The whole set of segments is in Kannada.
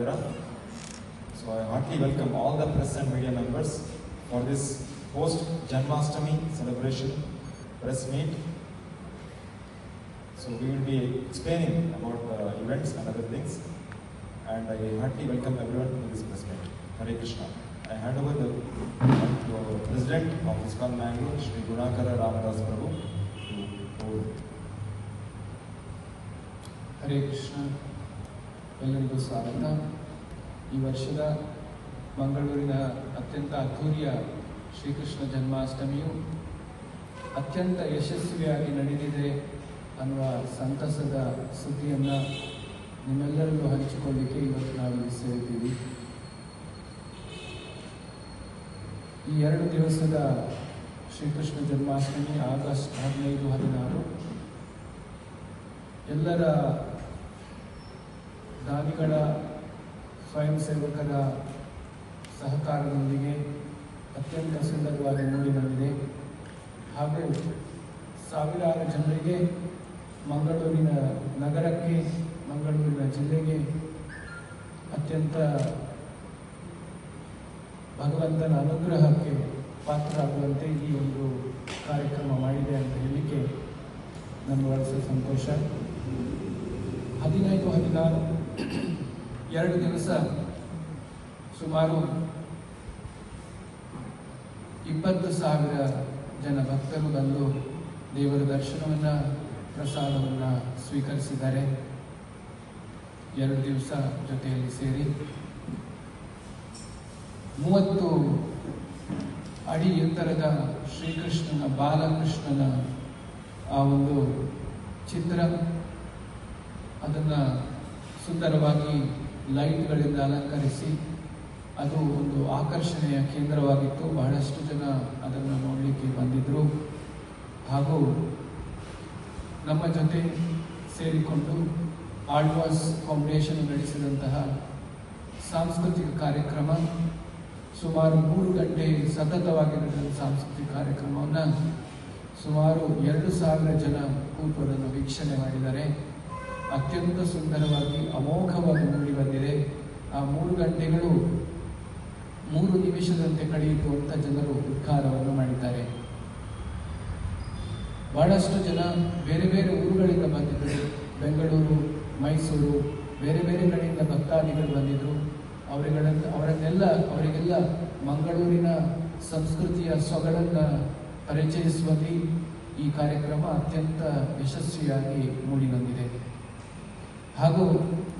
Mandira. So I heartily welcome all the press and media members for this post Janmashtami celebration press meet. So we will be explaining about uh, events and other things. And I heartily welcome everyone to this press meet. Hare Krishna. I hand over the to our President of ISKCON Mangalore, Sri Gunakara Ramadas Prabhu, to Hare Krishna. ಎಲ್ಲರಿಗೂ ಸ್ವಾಗತ ಈ ವರ್ಷದ ಮಂಗಳೂರಿನ ಅತ್ಯಂತ ಅದ್ಧೂರಿಯ ಶ್ರೀಕೃಷ್ಣ ಜನ್ಮಾಷ್ಟಮಿಯು ಅತ್ಯಂತ ಯಶಸ್ವಿಯಾಗಿ ನಡೆದಿದೆ ಅನ್ನುವ ಸಂತಸದ ಸುದ್ದಿಯನ್ನು ನಿಮ್ಮೆಲ್ಲರಲ್ಲೂ ಹಂಚಿಕೊಳ್ಳಿಕ್ಕೆ ಇವತ್ತು ನಾವು ಸೇರಿದ್ದೀವಿ. ಈ ಎರಡು ದಿವಸದ ಶ್ರೀಕೃಷ್ಣ ಜನ್ಮಾಷ್ಟಮಿ ಆಗಸ್ಟ್ ಹದಿನೈದು, ಹದಿನಾರು ಎಲ್ಲರ ದಾನಿಗಳ ಸ್ವಯಂ ಸೇವಕರ ಸಹಕಾರದೊಂದಿಗೆ ಅತ್ಯಂತ ಸುಂದರವಾದ ಮೂಡಿ ಬಂದಿದೆ. ಹಾಗೂ ಸಾವಿರಾರು ಜನರಿಗೆ ಮಂಗಳೂರಿನ ನಗರಕ್ಕೆ, ಮಂಗಳೂರಿನ ಜಿಲ್ಲೆಗೆ ಅತ್ಯಂತ ಭಗವಂತನ ಅನುಗ್ರಹಕ್ಕೆ ಪಾತ್ರರಾಗುವಂತೆ ಈ ಒಂದು ಕಾರ್ಯಕ್ರಮ ಮಾಡಿದೆ ಅಂತ ಹೇಳಲಿಕ್ಕೆ ನನ್ನ ವರ್ಷ ಸಂತೋಷ. ಹದಿನೈದು, ಹದಿನಾರು ಎರಡು ದಿವಸ ಸುಮಾರು ಇಪ್ಪತ್ತು ಸಾವಿರ ಜನ ಭಕ್ತರು ಬಂದು ದೇವರ ದರ್ಶನವನ್ನು, ಪ್ರಸಾದವನ್ನು ಸ್ವೀಕರಿಸಿದ್ದಾರೆ. ಎರಡು ದಿವಸ ಜೊತೆಯಲ್ಲಿ ಸೇರಿ ಮೂವತ್ತು ಅಡಿ ಎತ್ತರದ ಶ್ರೀಕೃಷ್ಣನ, ಬಾಲಕೃಷ್ಣನ ಆ ಒಂದು ಚಿತ್ರ, ಅದನ್ನು ಸುಂದರವಾಗಿ ಲೈಟ್ಗಳಿಂದ ಅಲಂಕರಿಸಿ ಅದು ಒಂದು ಆಕರ್ಷಣೆಯ ಕೇಂದ್ರವಾಗಿತ್ತು. ಬಹಳಷ್ಟು ಜನ ಅದನ್ನು ನೋಡಲಿಕ್ಕೆ ಬಂದಿದ್ದರು ಹಾಗೂ ನಮ್ಮ ಜೊತೆ ಸೇರಿಕೊಂಡು ಆಳ್ವಾಸ್ ಫೌಂಡೇಶನ್ ನಡೆಸಿದಂತಹ ಸಾಂಸ್ಕೃತಿಕ ಕಾರ್ಯಕ್ರಮ ಸುಮಾರು ಮೂರು ಗಂಟೆ ಸತತವಾಗಿ ನಡೆದ ಸಾಂಸ್ಕೃತಿಕ ಕಾರ್ಯಕ್ರಮವನ್ನು ಸುಮಾರು ಎರಡು ಸಾವಿರ ಜನ ಕೂತುದನ್ನು ವೀಕ್ಷಣೆ ಮಾಡಿದ್ದಾರೆ ಅತ್ಯಂತ ಸುಂದರವಾಗಿ ಅಮೋಘವಾಗಿ ಮೂಡಿ ಬಂದಿದೆ. ಆ ಮೂರು ಗಂಟೆಗಳು ಮೂರು ನಿಮಿಷದಂತೆ ಕಳೆಯಿತು ಅಂತ ಜನರು ಉದ್ಘಾರವನ್ನು ಮಾಡಿದ್ದಾರೆ. ಬಹಳಷ್ಟು ಜನ ಬೇರೆ ಬೇರೆ ಊರುಗಳಿಂದ ಬಂದಿದ್ದರು. ಬೆಂಗಳೂರು, ಮೈಸೂರು, ಬೇರೆ ಬೇರೆ ಕಡೆಯಿಂದ ಭಕ್ತಾದಿಗಳು ಬಂದಿದ್ದರು ಅವರುಗಳನ್ನ ಅವರನ್ನೆಲ್ಲ ಅವರಿಗೆಲ್ಲ ಮಂಗಳೂರಿನ ಸಂಸ್ಕೃತಿಯ ಸೊಗಡನ್ನು ಪರಿಚಯಿಸುವಲ್ಲಿ ಈ ಕಾರ್ಯಕ್ರಮ ಅತ್ಯಂತ ಯಶಸ್ವಿಯಾಗಿ ಮೂಡಿಬಂದಿದೆ ಹಾಗೂ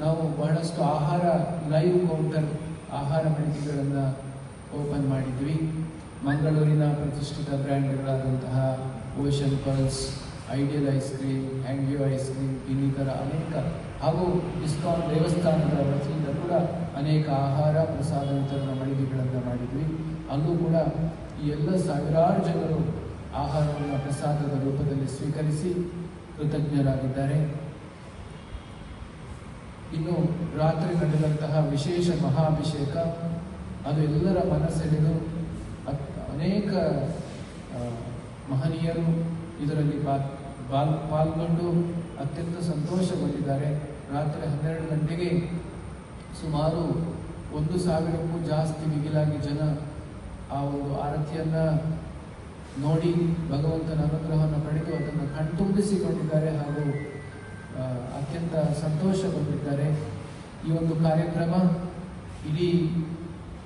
ನಾವು ಬಹಳಷ್ಟು ಆಹಾರ ಲೈವ್ ಕೌಂಟರ್ ಆಹಾರ ಮಳಿಗೆಗಳನ್ನು ಓಪನ್ ಮಾಡಿದ್ವಿ. ಮಂಗಳೂರಿನ ಪ್ರತಿಷ್ಠಿತ ಬ್ರ್ಯಾಂಡ್ಗಳಾದಂತಹ Ocean Pulse Ideal ice cream ಆ್ಯಂಡ್ಯೂ ice cream ಇನ್ನಿತರ ಅನೇಕ ಹಾಗೂ ಇಸ್ಕಾನ್ ದೇವಸ್ಥಾನದ ವತಿಯಿಂದ ಕೂಡ ಅನೇಕ ಆಹಾರ ಪ್ರಸಾದ ವಿತರಣಾ ಮಳಿಗೆಗಳನ್ನು ಮಾಡಿದ್ವಿ. ಅಲ್ಲೂ ಕೂಡ ಈ ಎಲ್ಲ ಸಾವಿರಾರು ಜನರು ಆಹಾರವನ್ನು ಪ್ರಸಾದದ ರೂಪದಲ್ಲಿ ಸ್ವೀಕರಿಸಿ ಕೃತಜ್ಞರಾಗಿದ್ದಾರೆ. ಇನ್ನು ರಾತ್ರಿ ನಡೆದಂತಹ ವಿಶೇಷ ಮಹಾಭಿಷೇಕ, ಅದು ಎಲ್ಲರ ಮನಸ್ಸೆಳೆದು ಅನೇಕ ಮಹನೀಯರು ಇದರಲ್ಲಿ ಪಾಲ್, ಪಾಲ್ಗೊಂಡು ಅತ್ಯಂತ ಸಂತೋಷಗೊಂಡಿದ್ದಾರೆ. ರಾತ್ರಿ ಹನ್ನೆರಡು ಗಂಟೆಗೆ ಸುಮಾರು ಒಂದು ಸಾವಿರಕ್ಕೂ ಜಾಸ್ತಿ ಮಿಗಿಲಾಗಿ ಜನ ಆ ಒಂದು ಆರತಿಯನ್ನು ನೋಡಿ ಭಗವಂತನ ಅನುಗ್ರಹವನ್ನು ಪಡೆದು ಅದನ್ನು ಕಣ್ತುಂಬಿಸಿಕೊಂಡಿದ್ದಾರೆ ಹಾಗೂ ಅತ್ಯಂತ ಸಂತೋಷಗೊಂಡಿದ್ದಾರೆ. ಈ ಒಂದು ಕಾರ್ಯಕ್ರಮ ಇಡೀ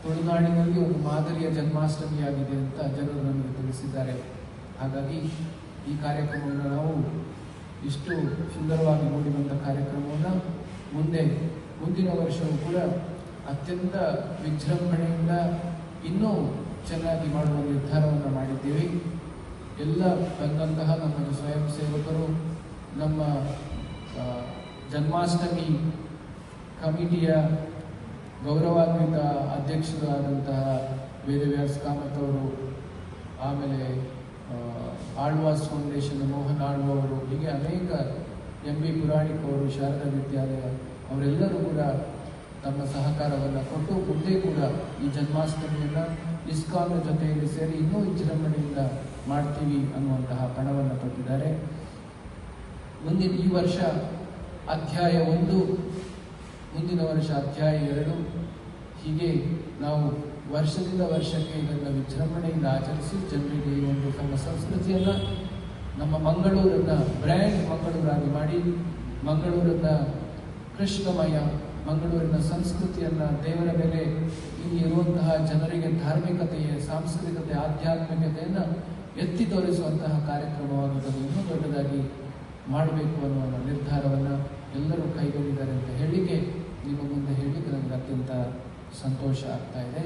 ತುಳುನಾಡಿನಲ್ಲಿ ಒಂದು ಮಾದರಿಯ ಜನ್ಮಾಷ್ಟಮಿಯಾಗಿದೆ ಅಂತ ಜನರು ನಮಗೆ ತಿಳಿಸಿದ್ದಾರೆ. ಹಾಗಾಗಿ ಈ ಕಾರ್ಯಕ್ರಮವನ್ನು ನಾವು ಇಷ್ಟು ಸುಂದರವಾಗಿ ನೋಡಿರುವಂಥ ಕಾರ್ಯಕ್ರಮವನ್ನು ಮುಂದೆ ಮುಂದಿನ ವರ್ಷವೂ ಕೂಡ ಅತ್ಯಂತ ವಿಜೃಂಭಣೆಯಿಂದ ಇನ್ನೂ ಚೆನ್ನಾಗಿ ಮಾಡುವ ನಿರ್ಧಾರವನ್ನು ಮಾಡಿದ್ದೇವೆ. ಎಲ್ಲ ಬಂದಂತಹ ನಮ್ಮ ಸ್ವಯಂ ಸೇವಕರು, ನಮ್ಮ ಜನ್ಮಾಷ್ಟಮಿ ಕಮಿಟಿಯ ಗೌರವಾನ್ವಿತ ಅಧ್ಯಕ್ಷರಾದಂತಹ ವೇದವ್ಯಾಸ ಕಾಮತ್ ಅವರು ಆಮೇಲೆ ಆಳ್ವಾಸ್ ಫೌಂಡೇಶನ್, ಮೋಹನ್ ಆಳ್ವ ಅವರು, ಹೀಗೆ ಅನೇಕ ಎಂ ಬಿ ಪುರಾಣಿಕ್ ಅವರು, ಶಾರದಾ ವಿದ್ಯಾಲಯ ಅವರೆಲ್ಲರೂ ಕೂಡ ತಮ್ಮ ಸಹಕಾರವನ್ನು ಕೊಟ್ಟು ಮುಂದೆ ಕೂಡ ಈ ಜನ್ಮಾಷ್ಟಮಿಯನ್ನು ಇಸ್ಕಾನ್ ಜೊತೆಯಲ್ಲಿ ಸೇರಿ ಇನ್ನೂ ವಿಜೃಂಭಣೆಯಿಂದ ಮಾಡ್ತೀವಿ ಅನ್ನುವಂತಹ ಪಣವನ್ನು ಕೊಟ್ಟಿದ್ದಾರೆ. ಮುಂದಿನ ಈ ವರ್ಷ ಅಧ್ಯಾಯ ಒಂದು, ಮುಂದಿನ ವರ್ಷ ಅಧ್ಯಾಯ ಎರಡು. ಹೀಗೆ ನಾವು ವರ್ಷದಿಂದ ವರ್ಷಕ್ಕೆ ಇದನ್ನು ವಿಜೃಂಭಣೆಯಿಂದ ಆಚರಿಸಿ ಜನರಿಗೆ ಈ ಒಂದು ನಮ್ಮ ಸಂಸ್ಕೃತಿಯನ್ನು, ನಮ್ಮ ಮಂಗಳೂರನ್ನು ಬ್ರ್ಯಾಂಡ್ ಮಂಗಳೂರಾಗಿ ಮಾಡಿ, ಮಂಗಳೂರನ್ನ ಕೃಷ್ಣಮಯ, ಮಂಗಳೂರಿನ ಸಂಸ್ಕೃತಿಯನ್ನು ದೇವರ ಮೇಲೆ ಇಲ್ಲಿ ಇರುವಂತಹ ಜನರಿಗೆ ಧಾರ್ಮಿಕತೆಯ, ಸಾಂಸ್ಕೃತಿಕತೆ, ಆಧ್ಯಾತ್ಮಿಕತೆಯನ್ನು ಎತ್ತಿ ತೋರಿಸುವಂತಹ ಕಾರ್ಯಕ್ರಮವಾಗುತ್ತದೆ. ಇನ್ನೂ ದೊಡ್ಡದಾಗಿ ಮಾಡಬೇಕು ಅನ್ನುವ ನಿರ್ಧಾರವನ್ನು ಎಲ್ಲರೂ ಕೈಗೊಂಡಿದ್ದಾರೆ ಅಂತ ಹೇಳಿಕೆ ನಿಮ್ಮ ಮುಂದೆ ಹೇಳಿದ್ರೆ ನನಗೆ ಅತ್ಯಂತ ಸಂತೋಷ ಆಗ್ತಾ ಇದೆ.